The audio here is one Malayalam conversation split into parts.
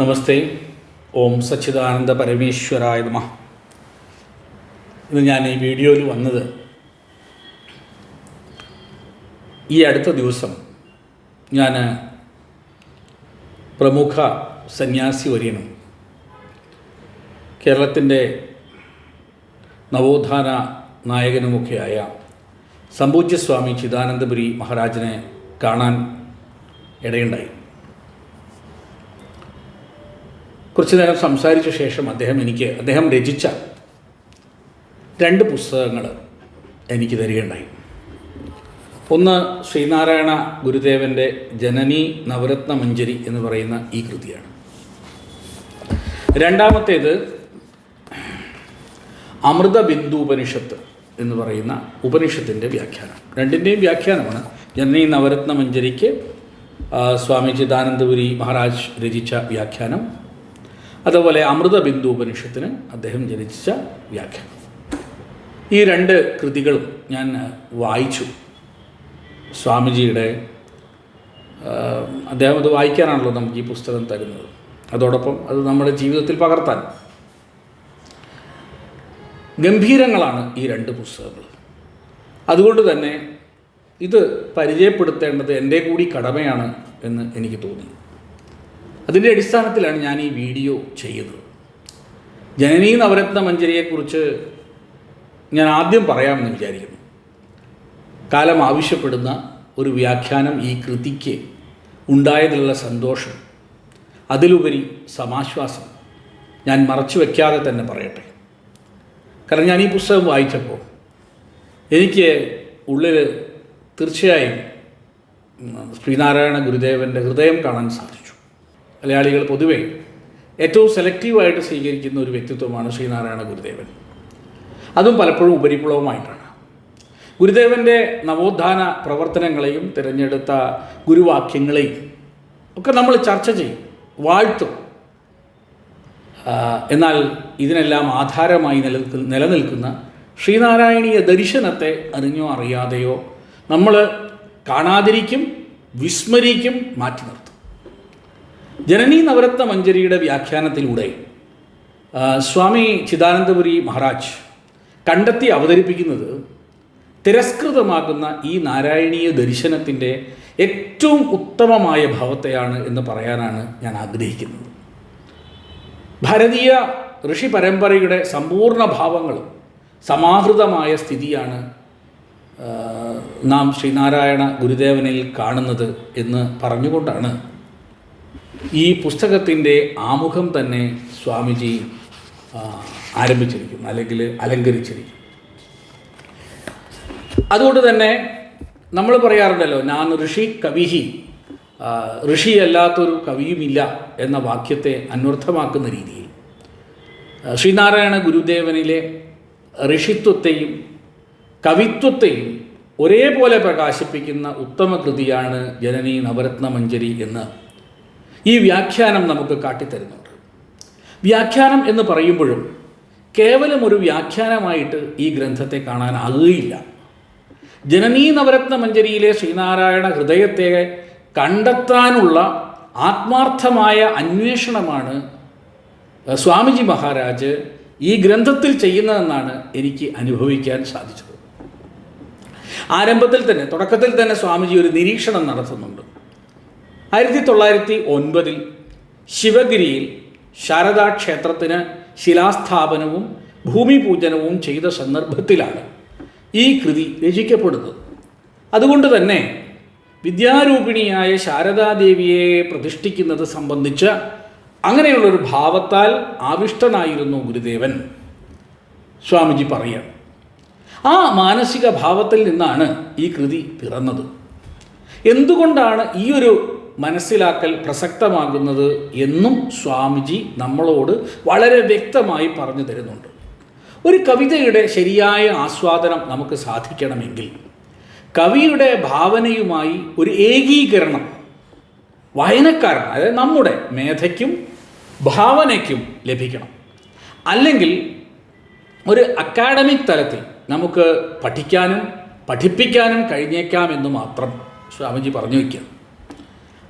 നമസ്തേ. ഓം സച്ചിദാനന്ദ പരമേശ്വരായ നമ. ഇന്ന് ഞാൻ ഈ വീഡിയോയിൽ വന്നത് ഈ അടുത്ത ദിവസം ഞാൻ പ്രമുഖ സന്യാസി വര്യനും കേരളത്തിന്റെ നവോത്ഥാന നായകനുമൊക്കെയായ സമ്പൂജ്യസ്വാമി ചിദാനന്ദപുരി മഹാരാജനെ കാണാൻ ഇടയുണ്ടായി. കുറച്ചു നേരം സംസാരിച്ച ശേഷം അദ്ദേഹം എനിക്ക് അദ്ദേഹം രചിച്ച രണ്ട് പുസ്തകങ്ങൾ എനിക്ക് തരികയുണ്ടായി. ഒന്ന് ശ്രീനാരായണ ഗുരുദേവന്റെ ജനനി നവരത്ന മഞ്ജരി എന്ന് പറയുന്ന ഈ കൃതിയാണ്. രണ്ടാമത്തേത് അമൃത ബിന്ദു ഉപനിഷത്ത് എന്ന് പറയുന്ന ഉപനിഷത്തിന്റെ വ്യാഖ്യാനം. രണ്ടിന്റെയും വ്യാഖ്യാനമാണ്. ജനനി നവരത്ന മഞ്ജരിക്ക് സ്വാമി ചിദാനന്ദപുരി മഹാരാജ് രചിച്ച വ്യാഖ്യാനം. അതുപോലെ അമൃത ബിന്ദു ഉപനിഷത്തിന് അദ്ദേഹം ജനിച്ച വ്യാഖ്യാനം. ഈ രണ്ട് കൃതികളും ഞാൻ വായിച്ചു. സ്വാമിജിയുടെ അദ്ദേഹം അത് വായിക്കാനാണല്ലോ നമുക്ക് ഈ പുസ്തകം തരുന്നത്. അതോടൊപ്പം അത് നമ്മുടെ ജീവിതത്തിൽ പകർത്താൻ. ഗംഭീരങ്ങളാണ് ഈ രണ്ട് പുസ്തകങ്ങൾ. അതുകൊണ്ട് തന്നെ ഇത് പരിചയപ്പെടുത്തേണ്ടത് എന്റെ കൂടി കടമയാണ് എന്ന് എനിക്ക് തോന്നി അതിന്റെ അടിസ്ഥാനത്തിലാണ് ഞാൻ ഈ വീഡിയോ ചെയ്യുന്നത്. ജനനീ നവരത്ന മഞ്ജരിയെക്കുറിച്ച് ഞാൻ ആദ്യം പറയാമെന്ന് വിചാരിക്കുന്നു. കാലം ആവശ്യപ്പെടുന്ന ഒരു വ്യാഖ്യാനം ഈ കൃതിക്ക് ഉണ്ടായതിലുള്ള സന്തോഷം അതിലുപരി സമാശ്വാസം ഞാൻ മറച്ചു വയ്ക്കാതെ തന്നെ പറയട്ടെ. കാരണം ഞാൻ ഈ പുസ്തകം വായിച്ചപ്പോൾ എനിക്ക് ഉള്ളിൽ തീർച്ചയായും ശ്രീനാരായണ ഗുരുദേവന്റെ ഹൃദയം കാണാൻ സാധിച്ചു. മലയാളികൾ പൊതുവെ ഏറ്റവും സെലക്റ്റീവായിട്ട് സ്വീകരിക്കുന്ന ഒരു വ്യക്തിത്വമാണ് ശ്രീനാരായണ ഗുരുദേവൻ. അതും പലപ്പോഴും ഉപരിപ്ലവമായിട്ടാണ്. ഗുരുദേവന്റെ നവോത്ഥാന പ്രവർത്തനങ്ങളെയും തിരഞ്ഞെടുത്ത ഗുരുവാക്യങ്ങളെയും ഒക്കെ നമ്മൾ ചർച്ച ചെയ്യും വാഴ്ത്തും. എന്നാൽ ഇതിനെല്ലാം ആധാരമായി നിലനിൽക്കുന്ന നിലനിൽക്കുന്ന ശ്രീനാരായണീയ ദർശനത്തെ അറിഞ്ഞോ അറിയാതെയോ നമ്മൾ കാണാതിരിക്കും വിസ്മരിക്കും മാറ്റി നിർത്തും. ജനനി നവരത്ന മഞ്ജരിയുടെ വ്യാഖ്യാനത്തിലൂടെ സ്വാമി ചിദാനന്ദപുരി മഹാരാജ് കണ്ടെത്തി അവതരിപ്പിക്കുന്നത് തിരസ്കൃതമാകുന്ന ഈ നാരായണീയ ദർശനത്തിന്റെ ഏറ്റവും ഉത്തമമായ ഭാവത്തെയാണ് എന്ന് പറയാനാണ് ഞാൻ ആഗ്രഹിക്കുന്നത്. ഭാരതീയ ഋഷി പരമ്പരയുടെ സമ്പൂർണ ഭാവങ്ങൾ സമാഹൃതമായ സ്ഥിതിയാണ് നാം ശ്രീനാരായണ ഗുരുദേവനിൽ കാണുന്നത് എന്ന് പറഞ്ഞുകൊണ്ടാണ് ഈ പുസ്തകത്തിന്റെ ആമുഖം തന്നെ സ്വാമിജി ആരംഭിച്ചിരിക്കുന്നു അല്ലെങ്കിൽ അലങ്കരിച്ചിരിക്കുന്നു. അതുകൊണ്ട് തന്നെ നമ്മൾ പറയാറുണ്ടല്ലോ ഞാൻ ഋഷി കവിഹി ഋഷിയല്ലാത്തൊരു കവിയുമില്ല എന്ന വാക്യത്തെ അന്വർത്ഥമാക്കുന്ന രീതിയിൽ. ശ്രീനാരായണ ഗുരുദേവനിലെ ഋഷിത്വത്തെയും കവിത്വത്തെയും ഒരേപോലെ പ്രകാശിപ്പിക്കുന്ന ഉത്തമ കൃതിയാണ് ജനനി നവരത്നമഞ്ജരി എന്ന് ഈ വ്യാഖ്യാനം നമുക്ക് കാട്ടിത്തരുന്നുണ്ട്. വ്യാഖ്യാനം എന്ന് പറയുമ്പോഴും കേവലം ഒരു വ്യാഖ്യാനമായിട്ട് ഈ ഗ്രന്ഥത്തെ കാണാനാകുകയില്ല ജനനീ നവരത്ന മഞ്ജരിയിലെ ശ്രീനാരായണ ഹൃദയത്തെ കണ്ടെത്താനുള്ള ആത്മാർത്ഥമായ അന്വേഷണമാണ് സ്വാമിജി മഹാരാജ് ഈ ഗ്രന്ഥത്തിൽ ചെയ്യുന്നതെന്നാണ് എനിക്ക് അനുഭവിക്കാൻ സാധിച്ചത്. ആരംഭത്തിൽ തന്നെ തുടക്കത്തിൽ തന്നെ സ്വാമിജി ഒരു നിരീക്ഷണം നടത്തുന്നുണ്ട്. ആയിരത്തി തൊള്ളായിരത്തി ഒൻപതിൽ ശിവഗിരിയിൽ ശാരദാ ക്ഷേത്രത്തിന് ശിലാസ്ഥാപനവും ഭൂമിപൂജനവും ചെയ്ത സന്ദർഭത്തിലാണ് ഈ കൃതി രചിക്കപ്പെടുന്നത്. അതുകൊണ്ട് തന്നെ വിദ്യാരൂപിണിയായ ശാരദാദേവിയെ പ്രതിഷ്ഠിക്കുന്നത് സംബന്ധിച്ച് അങ്ങനെയുള്ളൊരു ഭാവത്താൽ ആവിഷ്ടനായിരുന്നു ഗുരുദേവൻ. സ്വാമിജി പറയുക ആ മാനസിക ഭാവത്തിൽ നിന്നാണ് ഈ കൃതി പിറന്നത്. എന്തുകൊണ്ടാണ് ഈ ഒരു മനസ്സിലാക്കൽ പ്രസക്തമാകുന്നത് എന്നും സ്വാമിജി നമ്മളോട് വളരെ വ്യക്തമായി പറഞ്ഞു തരുന്നുണ്ട്. ഒരു കവിതയുടെ ശരിയായ ആസ്വാദനം നമുക്ക് സാധിക്കണമെങ്കിൽ കവിയുടെ ഭാവനയുമായി ഒരു ഏകീകരണം വായനക്കാരൻ അതായത് നമ്മുടെ മേധയ്ക്കും ഭാവനയ്ക്കും ലഭിക്കണം. അല്ലെങ്കിൽ ഒരു അക്കാഡമിക് തലത്തിൽ നമുക്ക് പഠിക്കാനും പഠിപ്പിക്കാനും കഴിഞ്ഞേക്കാമെന്ന് മാത്രം സ്വാമിജി പറഞ്ഞു വയ്ക്കുക.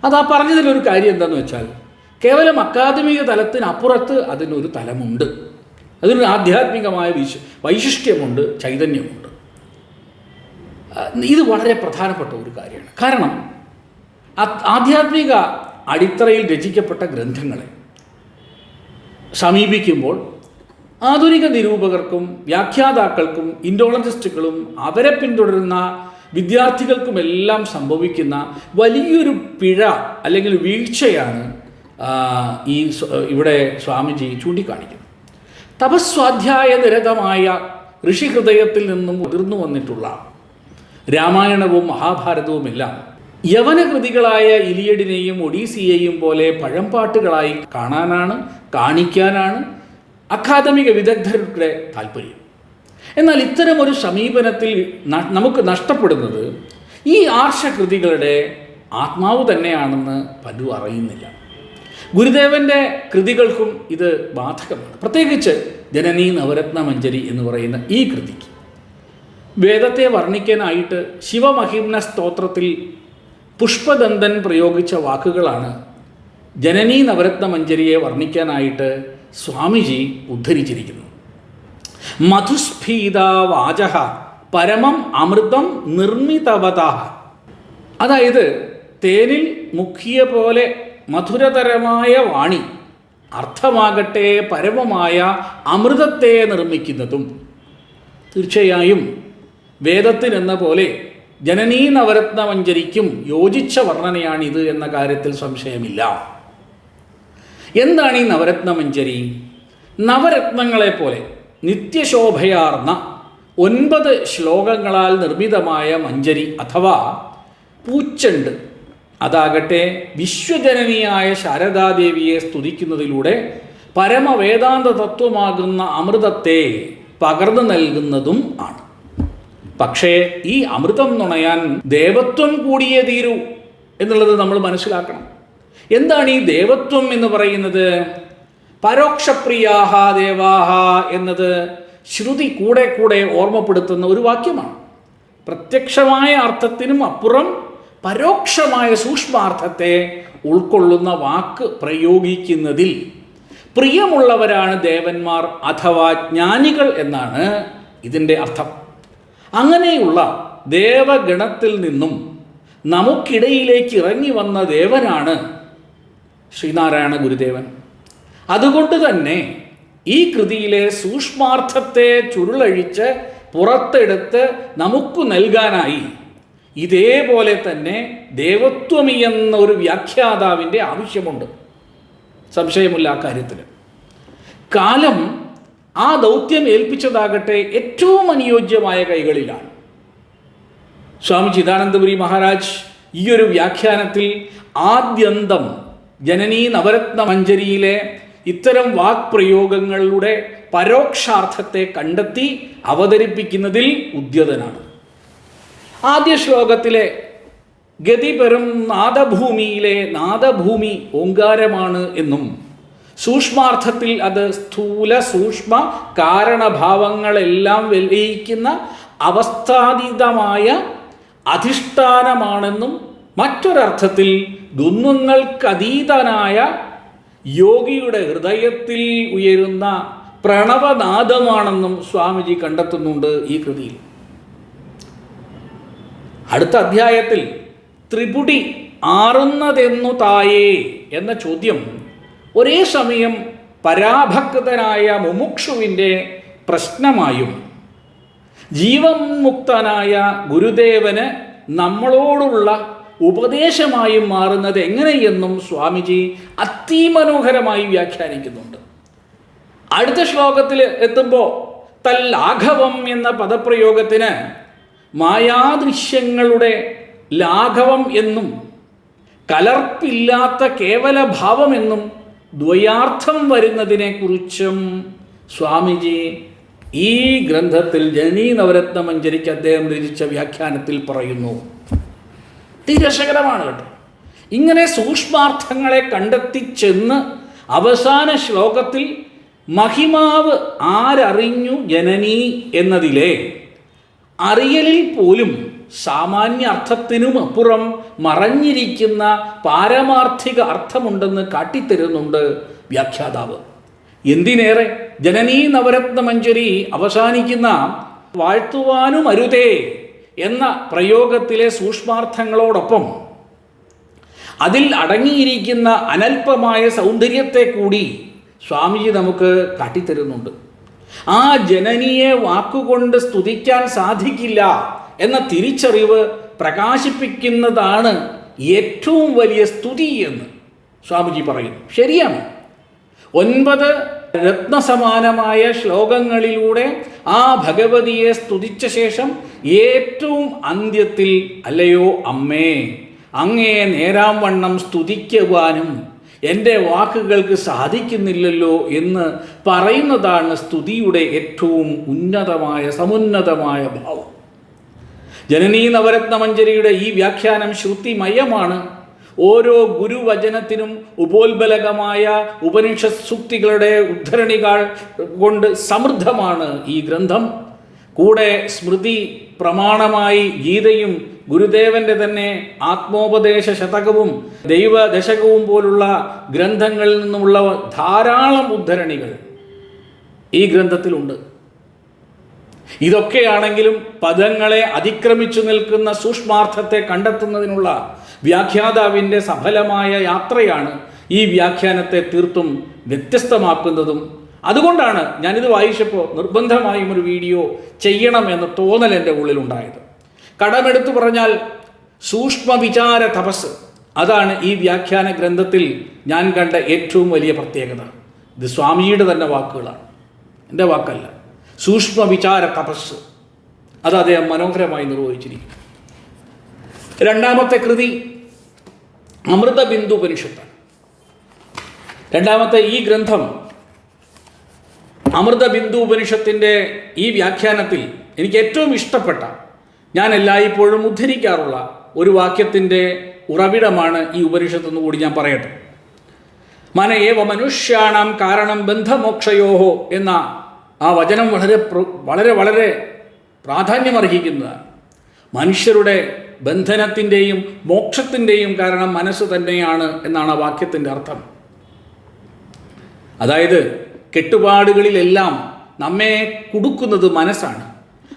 അത് ആ പറഞ്ഞതിലൊരു കാര്യം എന്താണെന്ന് വെച്ചാൽ കേവലം അക്കാദമിക തലത്തിനപ്പുറത്ത് അതിനൊരു തലമുണ്ട്. അതിനൊരു ആധ്യാത്മികമായ വിശ വൈശിഷ്ട്യമുണ്ട് ചൈതന്യമുണ്ട്. ഇത് വളരെ പ്രധാനപ്പെട്ട ഒരു കാര്യമാണ്. കാരണം ആധ്യാത്മിക അടിത്തറയിൽ രചിക്കപ്പെട്ട ഗ്രന്ഥങ്ങളെ സമീപിക്കുമ്പോൾ ആധുനിക നിരൂപകർക്കും വ്യാഖ്യാതാക്കൾക്കും ഇൻഡോളജിസ്റ്റുകളും അവരെ പിന്തുടരുന്ന വിദ്യാർത്ഥികൾക്കുമെല്ലാം സംഭവിക്കുന്ന വലിയൊരു പിഴ അല്ലെങ്കിൽ വീഴ്ചയാണ് ഈ ഇവിടെ സ്വാമിജി ചൂണ്ടിക്കാണിക്കുന്നത്. തപസ്വാധ്യായ നിരതമായ ഋഷിഹൃദയത്തിൽ നിന്നും ഉതിർന്നു വന്നിട്ടുള്ള രാമായണവും മഹാഭാരതവും മഹാഭാരതവുമെല്ലാം യവനകൃതികളായ ഇലിയഡിനെയും ഒഡീസിയെയും പോലെ പഴംപാട്ടുകളായി കാണാനാണ് കാണിക്കാനാണ് അക്കാദമിക വിദഗ്ധരുടെ താല്പര്യം എന്നാൽ ഇത്തരമൊരു സമീപനത്തിൽ ന- നമുക്ക് നഷ്ടപ്പെടുന്നത് ഈ ആർഷകൃതികളുടെ ആത്മാവ് തന്നെയാണെന്ന് പലരും അറിയുന്നില്ല. ഗുരുദേവന്റെ കൃതികൾക്കും ഇത് ബാധകമാണ്. പ്രത്യേകിച്ച് ജനനീ നവരത്ന മഞ്ജരി എന്ന് പറയുന്ന ഈ കൃതിക്ക്. വേദത്തെ വർണിക്കാനായിട്ട് ശിവമഹിംന സ്തോത്രത്തിൽ പുഷ്പദന്തൻ പ്രയോഗിച്ച വാക്കുകളാണ് ജനനീ നവരത്ന മഞ്ജരിയെ വർണിക്കാനായിട്ട് സ്വാമിജി ഉദ്ധരിച്ചിരിക്കുന്നത്. മധുസ്ഫീത വാച പരമം അമൃതം നിർമ്മിതവത അതായത് തേനിൽ മുഖിയ പോലെ മധുരതരമായ വാണി അർത്ഥമാകട്ടെ പരമമായ അമൃതത്തെ നിർമ്മിക്കുന്നതും. തീർച്ചയായും വേദത്തിനെന്ന പോലെ ജനനീ നവരത്നമഞ്ചരിക്കും യോജിച്ച വർണനയാണിത് എന്ന കാര്യത്തിൽ സംശയമില്ല. എന്താണ് ഈ നവരത്നമഞ്ജരി നവരത്നങ്ങളെ പോലെ നിത്യശോഭയാർന്ന ഒൻപത് ശ്ലോകങ്ങളാൽ നിർമ്മിതമായ മഞ്ജരി അഥവാ പൂച്ചണ്ട്. അതാകട്ടെ വിശ്വജനനിയായ ശാരദാദേവിയെ സ്തുതിക്കുന്നതിലൂടെ പരമവേദാന്ത തത്വമാകുന്ന അമൃതത്തെ പകർന്നു നൽകുന്നതും ആണ്. പക്ഷേ ഈ അമൃതം നുണയാൻ ദേവത്വം കൂടിയേ തീരൂ എന്നുള്ളത് നമ്മൾ മനസ്സിലാക്കണം. എന്താണ് ഈ ദേവത്വം എന്ന് പറയുന്നത്? പരോക്ഷപ്രിയാഹ ദേവാഹ എന്നത് ശ്രുതി കൂടെ കൂടെ ഓർമ്മപ്പെടുത്തുന്ന ഒരു വാക്യമാണ്. പ്രത്യക്ഷമായ അർത്ഥത്തിനും അപ്പുറം പരോക്ഷമായ സൂക്ഷ്മാർത്ഥത്തെ ഉൾക്കൊള്ളുന്ന വാക്ക് പ്രയോഗിക്കുന്നതിൽ പ്രിയമുള്ളവരാണ് ദേവന്മാർ അഥവാ ജ്ഞാനികൾ എന്നാണ് ഇതിന്റെ അർത്ഥം. അങ്ങനെയുള്ള ദേവഗണത്തിൽ നിന്നും നമുക്കിടയിലേക്ക് ഇറങ്ങി വന്ന ദേവനാണ് ശ്രീനാരായണ ഗുരുദേവൻ. അതുകൊണ്ട് തന്നെ ഈ കൃതിയിലെ സൂക്ഷ്മാർത്ഥത്തെ ചുരുളഴിച്ച് പുറത്തെടുത്ത് നമുക്ക് നൽകാനായി ഇതേപോലെ തന്നെ ദേവത്വമി എന്ന ഒരു വ്യാഖ്യാതാവിന്റെ ആവശ്യമുണ്ട്. സംശയമില്ല ആ കാര്യത്തിൽ. കാലം ആ ദൗത്യം ഏൽപ്പിച്ചതാകട്ടെ ഏറ്റവും അനുയോജ്യമായ കൈകളിലാണ്. സ്വാമി ചിദാനന്ദപുരി മഹാരാജ് ഈ ഒരു വ്യാഖ്യാനത്തിൽ ആദ്യന്തം ജനനീ നവരത്ന മഞ്ജരിയിലെ ഇത്തരം വാക്പ്രയോഗങ്ങളുടെ പരോക്ഷാർത്ഥത്തെ കണ്ടെത്തി അവതരിപ്പിക്കുന്നതിൽ ഉദ്യതനാണ്. ആദ്യ ശ്ലോകത്തിലെ ഗതിപെറും നാദഭൂമിയിലെ നാദഭൂമി ഓങ്കാരമാണ് എന്നും സൂക്ഷ്മാർത്ഥത്തിൽ അത് സ്ഥൂല സൂക്ഷ്മ കാരണഭാവങ്ങളെല്ലാം വിലയിക്കുന്ന അവസ്ഥാതീതമായ അധിഷ്ഠാനമാണെന്നും മറ്റൊരർത്ഥത്തിൽ ദ്വന്ദ്ങ്ങൾക്കതീതനായ യോഗിയുടെ ഹൃദയത്തിൽ ഉയരുന്ന പ്രണവനാദമാണെന്നും സ്വാമിജി കണ്ടെത്തുന്നുണ്ട് ഈ കൃതിയിൽ. അടുത്ത അധ്യായത്തിൽ ത്രിപുടി ആറുന്നതെന്നു തായേ എന്ന ചോദ്യം ഒരേ സമയം പരാഭക്തനായ മുമുക്ഷുവിന്റെ പ്രശ്നമായും ജീവമുക്തനായ ഗുരുദേവന് നമ്മളോടുള്ള ഉപദേശമായും മാറുന്നത് എങ്ങനെയെന്നും സ്വാമിജി അതിമനോഹരമായി വ്യാഖ്യാനിക്കുന്നുണ്ട്. അടുത്ത ശ്ലോകത്തിൽ എത്തുമ്പോൾ തല്ലാഘവം എന്ന പദപ്രയോഗത്തിന് മായാദൃശ്യങ്ങളുടെ ലാഘവം എന്നും കലർപ്പില്ലാത്ത കേവല ഭാവമെന്നും ദ്വയാർത്ഥം വരുന്നതിനെക്കുറിച്ചും സ്വാമിജി ഈ ഗ്രന്ഥത്തിൽ ജനീ നവരത്ന മഞ്ജരിക്ക് അദ്ദേഹം രചിച്ച വ്യാഖ്യാനത്തിൽ പറയുന്നു. രസകരമാണ് കേട്ടോ. ഇങ്ങനെ സൂക്ഷ്മാർത്ഥങ്ങളെ കണ്ടെത്തി ചെന്ന് അവസാന ശ്ലോകത്തിൽ മഹിമാവ് ആരറിഞ്ഞു ജനനി എന്നതിലെ അറിയലിൽ പോലും സാമാന്യ അർത്ഥത്തിനും അപ്പുറം മറഞ്ഞിരിക്കുന്ന പാരമാർത്ഥിക അർത്ഥമുണ്ടെന്ന് കാട്ടിത്തരുന്നുണ്ട് വ്യാഖ്യാതാവ്. എന്തിനേറെ ജനനീ നവരത്നമഞ്ജരി അവസാനിക്കുന്ന വാഴ്ത്തുവാനും അരുതേ എന്ന പ്രയോഗത്തിലെ സൂക്ഷ്മാർത്ഥങ്ങളോടൊപ്പം അതിൽ അടങ്ങിയിരിക്കുന്ന അനൽപമായ സൗന്ദര്യത്തെ കൂടി സ്വാമിജി നമുക്ക് കാട്ടിത്തരുന്നുണ്ട്. ആ ജനനിയെ വാക്കുകൊണ്ട് സ്തുതിക്കാൻ സാധിക്കില്ല എന്ന തിരിച്ചറിവ് പ്രകാശിപ്പിക്കുന്നതാണ് ഏറ്റവും വലിയ സ്തുതി എന്ന് സ്വാമിജി പറയുന്നു. ശരിയാണ്. ഒൻപത് രത്നസമാനമായ ശ്ലോകങ്ങളിലൂടെ ആ ഭഗവതിയെ സ്തുതിച്ച ശേഷം ഏറ്റവും അന്ത്യത്തിൽ അല്ലയോ അമ്മേ അങ്ങേ നേരാം വണ്ണം സ്തുതിക്കുവാനും എന്റെ വാക്കുകൾക്ക് സാധിക്കുന്നില്ലല്ലോ എന്ന് പറയുന്നതാണ് സ്തുതിയുടെ ഏറ്റവും ഉന്നതമായ സമുന്നതമായ ഭാവം. ജനനീ നവരത്നമഞ്ജരിയുടെ ഈ വ്യാഖ്യാനം ശ്രുതിമയമാണ്. ഓരോ ഗുരുവചനത്തിനും ഉപോത്ബലകമായ ഉപനിഷത് സൂക്തികളുടെ ഉദ്ധരണികൾ കൊണ്ട് സമൃദ്ധമാണ് ഈ ഗ്രന്ഥം. കൂടെ സ്മൃതി പ്രമാണമായി ഗീതയും ഗുരുദേവന്റെ തന്നെ ആത്മോപദേശ ശതകവും ദൈവദശകവും പോലുള്ള ഗ്രന്ഥങ്ങളിൽ നിന്നുമുള്ള ധാരാളം ഉദ്ധരണികൾ ഈ ഗ്രന്ഥത്തിലുണ്ട്. ഇതൊക്കെയാണെങ്കിലും പദങ്ങളെ അതിക്രമിച്ചു നിൽക്കുന്ന സൂക്ഷ്മാർത്ഥത്തെ കണ്ടെത്തുന്നതിനുള്ള വ്യാഖ്യാതാവിന്റെ സഫലമായ യാത്രയാണ് ഈ വ്യാഖ്യാനത്തെ തീർത്തും വ്യത്യസ്തമാക്കുന്നതും. അതുകൊണ്ടാണ് ഞാനിത് വായിച്ചപ്പോൾ നിർബന്ധമായും ഒരു വീഡിയോ ചെയ്യണമെന്ന് തോന്നൽ എന്റെ ഉള്ളിലുണ്ടായത്. കടമെടുത്തു പറഞ്ഞാൽ സൂക്ഷ്മ വിചാര തപസ് അതാണ് ഈ വ്യാഖ്യാന ഗ്രന്ഥത്തിൽ ഞാൻ കണ്ട ഏറ്റവും വലിയ പ്രത്യേകത. ഇത് സ്വാമിയുടെ തന്നെ വാക്കുകളാണ്. എന്റെ വാക്കല്ല. സൂക്ഷ്മ വിചാര തപസ് അത് അദ്ദേഹം മനോഹരമായി നിർവഹിച്ചിരിക്കുന്നു. രണ്ടാമത്തെ കൃതി അമൃതബിന്ദു ഉപനിഷത്താണ് രണ്ടാമത്തെ ഈ ഗ്രന്ഥം അമൃതബിന്ദു ഉപനിഷത്തിന്റെ ഈ വ്യാഖ്യാനത്തിൽ എനിക്ക് ഏറ്റവും ഇഷ്ടപ്പെട്ട ഞാൻ എല്ലായ്പ്പോഴും ഉദ്ധരിക്കാറുള്ള ഒരു വാക്യത്തിന്റെ ഉറവിടമാണ് ഈ ഉപനിഷത്ത് എന്ന് കൂടി ഞാൻ പറയട്ടെ. മനയേവ മനുഷ്യാണം കാരണം ബന്ധമോക്ഷയോഹോ എന്ന ആ വചനം വളരെ വളരെ വളരെ പ്രാധാന്യമർഹിക്കുന്നതാണ്. മനുഷ്യരുടെ ബന്ധനത്തിന്റെയും മോക്ഷത്തിന്റെയും കാരണം മനസ്സ് തന്നെയാണ് എന്നാണ് ആ വാക്യത്തിന്റെ അർത്ഥം. അതായത് കെട്ടുപാടുകളിലെല്ലാം നമ്മെ കുടുക്കുന്നത് മനസ്സാണ്.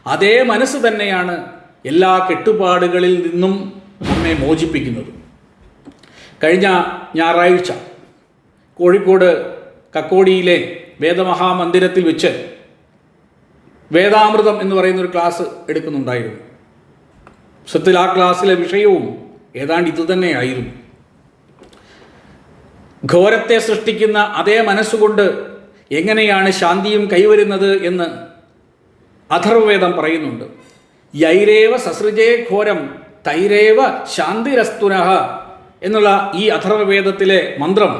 അതേ മനസ്സ് തന്നെയാണ് എല്ലാ കെട്ടുപാടുകളിൽ നിന്നും നമ്മെ മോചിപ്പിക്കുന്നത്. കഴിഞ്ഞ ഞായറാഴ്ച കോഴിക്കോട് കക്കോടിയിലെ വേദമഹാമന്ദിരത്തിൽ വെച്ച് വേദാമൃതം എന്ന് പറയുന്ന ഒരു ക്ലാസ് എടുക്കുന്നുണ്ടായിരുന്നു. സത്യത്തിൽ ആ ക്ലാസ്സിലെ വിഷയവും ഏതാണ്ട് ഇതുതന്നെയായിരുന്നു ഘോരത്തെ സൃഷ്ടിക്കുന്ന അതേ മനസ്സുകൊണ്ട് എങ്ങനെയാണ് ശാന്തിയും കൈവരുന്നത് എന്ന് അഥർവവേദം പറയുന്നുണ്ട്. യൈരേവ സസൃജേ ഘോരം തൈരേവ ശാന്തിരസ്തുനഹ എന്നുള്ള ഈ അഥർവവേദത്തിലെ മന്ത്രം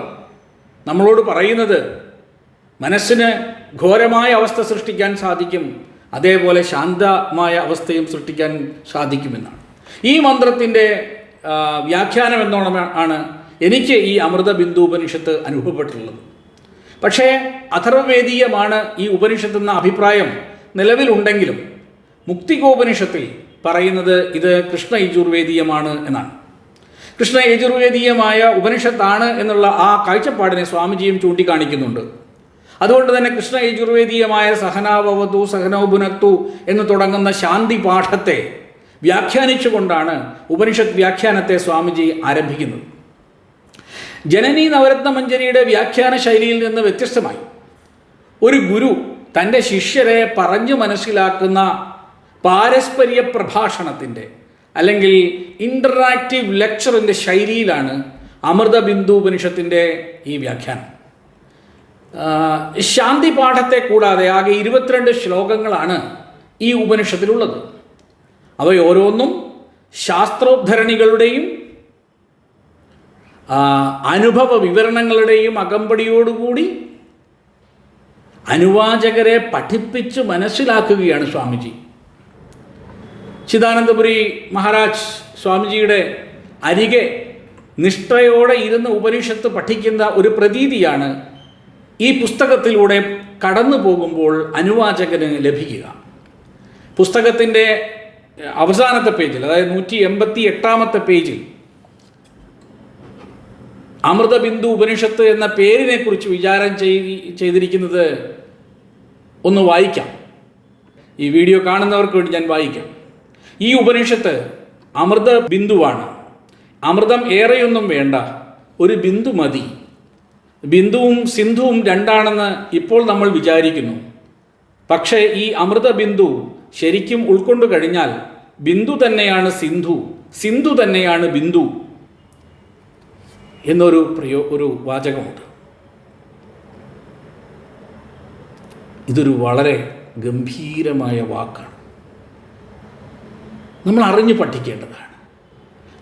നമ്മളോട് പറയുന്നത് മനസ്സിന് ഘോരമായ അവസ്ഥ സൃഷ്ടിക്കാൻ സാധിക്കും. അതേപോലെ ശാന്തമായ അവസ്ഥയും സൃഷ്ടിക്കാൻ സാധിക്കുമെന്നാണ്. ഈ മന്ത്രത്തിന്റെ വ്യാഖ്യാനം എന്നോണം ആണ് എനിക്ക് ഈ അമൃത ബിന്ദു ഉപനിഷത്ത് അനുഭവപ്പെട്ടിട്ടുള്ളത്. പക്ഷേ അഥർവവേദീയമാണ് ഈ ഉപനിഷത്ത് എന്ന അഭിപ്രായം നിലവിലുണ്ടെങ്കിലും മുക്തികോപനിഷത്തിൽ പറയുന്നത് ഇത് കൃഷ്ണ യജുർവേദീയമാണ് എന്നാണ്. കൃഷ്ണ യജുർവേദീയമായ ഉപനിഷത്താണ് എന്നുള്ള ആ കാഴ്ചപ്പാടിനെ സ്വാമിജിയും ചൂണ്ടിക്കാണിക്കുന്നുണ്ട്. അതുകൊണ്ട് തന്നെ കൃഷ്ണ യജുർവേദീയമായ സഹനാഭവതു സഹനോപുനത്തു എന്ന് തുടങ്ങുന്ന ശാന്തി പാഠത്തെ വ്യാഖ്യാനിച്ചുകൊണ്ടാണ് ഉപനിഷത്ത് വ്യാഖ്യാനത്തെ സ്വാമിജി ആരംഭിക്കുന്നത്. ജനനി നവരത്ന മഞ്ജരിയുടെ വ്യാഖ്യാന ശൈലിയിൽ നിന്ന് വ്യത്യസ്തമായി. ഒരു ഗുരു തന്റെ ശിഷ്യരെ പറഞ്ഞു മനസ്സിലാക്കുന്ന പാരസ്പര്യ പ്രഭാഷണത്തിന്റെ അല്ലെങ്കിൽ ഇന്ററാക്റ്റീവ് ലെക്ചറിന്റെ ശൈലിയിലാണ് അമൃത ബിന്ദു ഉപനിഷത്തിന്റെ ഈ വ്യാഖ്യാനം. ശാന്തി പാഠത്തെ കൂടാതെ ആകെ ഇരുപത്തിരണ്ട് ശ്ലോകങ്ങളാണ് ഈ ഉപനിഷത്തിലുള്ളത്. അവയോരോന്നും ശാസ്ത്രോദ്ധരണികളുടെയും അനുഭവ വിവരണങ്ങളുടെയും അകമ്പടിയോടുകൂടി അനുവാചകരെ പഠിപ്പിച്ച് മനസ്സിലാക്കുകയാണ് സ്വാമിജി. ചിദാനന്ദപുരി മഹാരാജ് സ്വാമിജിയുടെ അരികെ നിഷ്ഠയോടെ ഇരുന്ന് ഉപനിഷത്ത് പഠിക്കുന്ന ഒരു പ്രതീതിയാണ് ഈ പുസ്തകത്തിലൂടെ കടന്നു പോകുമ്പോൾ അനുവാചകന് ലഭിക്കുക. പുസ്തകത്തിന്റെ അവസാനത്തെ പേജിൽ അതായത് നൂറ്റി എൺപത്തി എട്ടാമത്തെ പേജിൽ അമൃതബിന്ദു ഉപനിഷത്ത് എന്ന പേരിനെ കുറിച്ച് വിചാരം ചെയ്തി ചെയ്തിരിക്കുന്നത് ഒന്ന് വായിക്കാം. ഈ വീഡിയോ കാണുന്നവർക്ക് വേണ്ടി ഞാൻ വായിക്കാം. ഈ ഉപനിഷത്ത് അമൃത ബിന്ദുവാണ് അമൃതം ഏറെയൊന്നും വേണ്ട ഒരു ബിന്ദു മതി. ബിന്ദുവും സിന്ധുവും രണ്ടാണെന്ന് ഇപ്പോൾ നമ്മൾ വിചാരിക്കുന്നു. പക്ഷേ ഈ അമൃത ബിന്ദു ശരിക്കും ഉൾക്കൊണ്ടു കഴിഞ്ഞാൽ ബിന്ദു തന്നെയാണ് സിന്ധു സിന്ധു തന്നെയാണ് ബിന്ദു എന്നൊരു പ്രയോ ഒരു വാചകമുണ്ട്. ഇതൊരു വളരെ ഗംഭീരമായ വാക്കാണ്. നമ്മൾ അറിഞ്ഞു പഠിക്കേണ്ടതാണ്.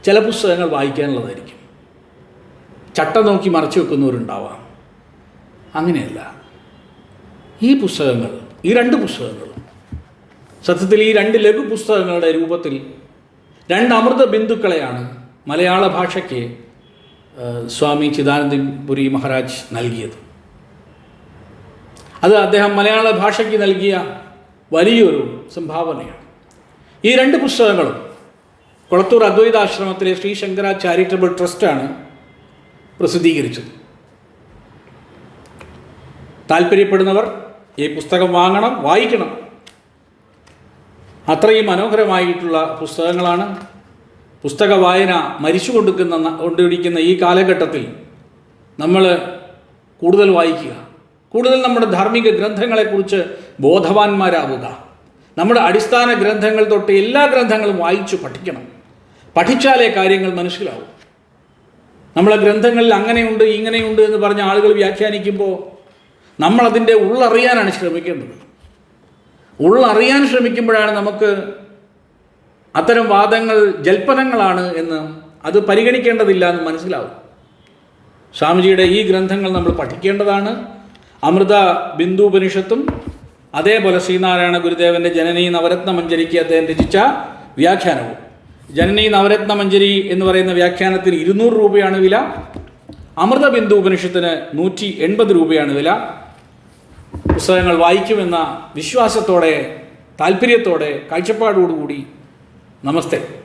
ചില പുസ്തകങ്ങൾ വായിക്കാനുള്ളതായിരിക്കും. ചട്ട നോക്കി മറച്ചു വെക്കുന്നവരുണ്ടാവാം. അങ്ങനെയല്ല. ഈ പുസ്തകങ്ങൾ ഈ രണ്ട് പുസ്തകങ്ങളും സത്യത്തിൽ ഈ രണ്ട് ലഘു പുസ്തകങ്ങളുടെ രൂപത്തിൽ രണ്ട് അമൃത ബിന്ദുക്കളെയാണ് മലയാള ഭാഷയ്ക്ക് സ്വാമി ചിദാനന്ദപുരി മഹാരാജ് നൽകിയത്. അത് അദ്ദേഹം മലയാള ഭാഷയ്ക്ക് നൽകിയ വലിയൊരു സംഭാവനയാണ്. ഈ രണ്ട് പുസ്തകങ്ങളും കൊളത്തൂർ അദ്വൈതാശ്രമത്തിലെ ശ്രീ ശങ്കര ചാരിറ്റബിൾ ട്രസ്റ്റാണ് പ്രസിദ്ധീകരിച്ചത് താല്പര്യപ്പെടുന്നവർ ഈ പുസ്തകം വാങ്ങണം വായിക്കണം. അത്രയും മനോഹരമായിട്ടുള്ള പുസ്തകങ്ങളാണ് പുസ്തക വായന മരിച്ചു കൊടുക്കുന്ന കൊണ്ടിരിക്കുന്ന ഈ കാലഘട്ടത്തിൽ നമ്മൾ കൂടുതൽ വായിക്കുക. കൂടുതൽ നമ്മുടെ ധാർമ്മിക ഗ്രന്ഥങ്ങളെക്കുറിച്ച് ബോധവാന്മാരാവുക. നമ്മുടെ അടിസ്ഥാന ഗ്രന്ഥങ്ങൾ തൊട്ട് എല്ലാ ഗ്രന്ഥങ്ങളും വായിച്ചു പഠിക്കണം. പഠിച്ചാലേ കാര്യങ്ങൾ മനസ്സിലാവും. നമ്മളെ ഗ്രന്ഥങ്ങളിൽ അങ്ങനെയുണ്ട് ഇങ്ങനെയുണ്ട് എന്ന് പറഞ്ഞ ആളുകൾ വ്യാഖ്യാനിക്കുമ്പോൾ നമ്മളതിന്റെ ഉള്ളറിയാനാണ് ശ്രമിക്കേണ്ടത്. ഉള്ളറിയാൻ ശ്രമിക്കുമ്പോഴാണ് നമുക്ക് അത്തരം വാദങ്ങൾ ജൽപ്പനങ്ങളാണ് എന്ന് അത് പരിഗണിക്കേണ്ടതില്ല എന്ന് മനസ്സിലാവും. സ്വാമിജിയുടെ ഈ ഗ്രന്ഥങ്ങൾ നമ്മൾ പഠിക്കേണ്ടതാണ്. അമൃത ബിന്ദു ബിന്ദുപനിഷത്തും അതേപോലെ ശ്രീനാരായണ ഗുരുദേവന്റെ ജനനീ നവരത്ന മഞ്ജരിക്ക് അദ്ദേഹം രചിച്ച വ്യാഖ്യാനവും. ജനനി നവരത്ന മഞ്ജരി എന്ന് പറയുന്ന വ്യാഖ്യാനത്തിന് ഇരുന്നൂറ് രൂപയാണ് വില. അമൃത ബിന്ദു ഉപനിഷത്തിന് നൂറ്റി എൺപത് രൂപയാണ് വില. പുസ്തകങ്ങൾ വായിക്കുമെന്ന വിശ്വാസത്തോടെ താല്പര്യത്തോടെ കാഴ്ചപ്പാടോടുകൂടി നമസ്തേ.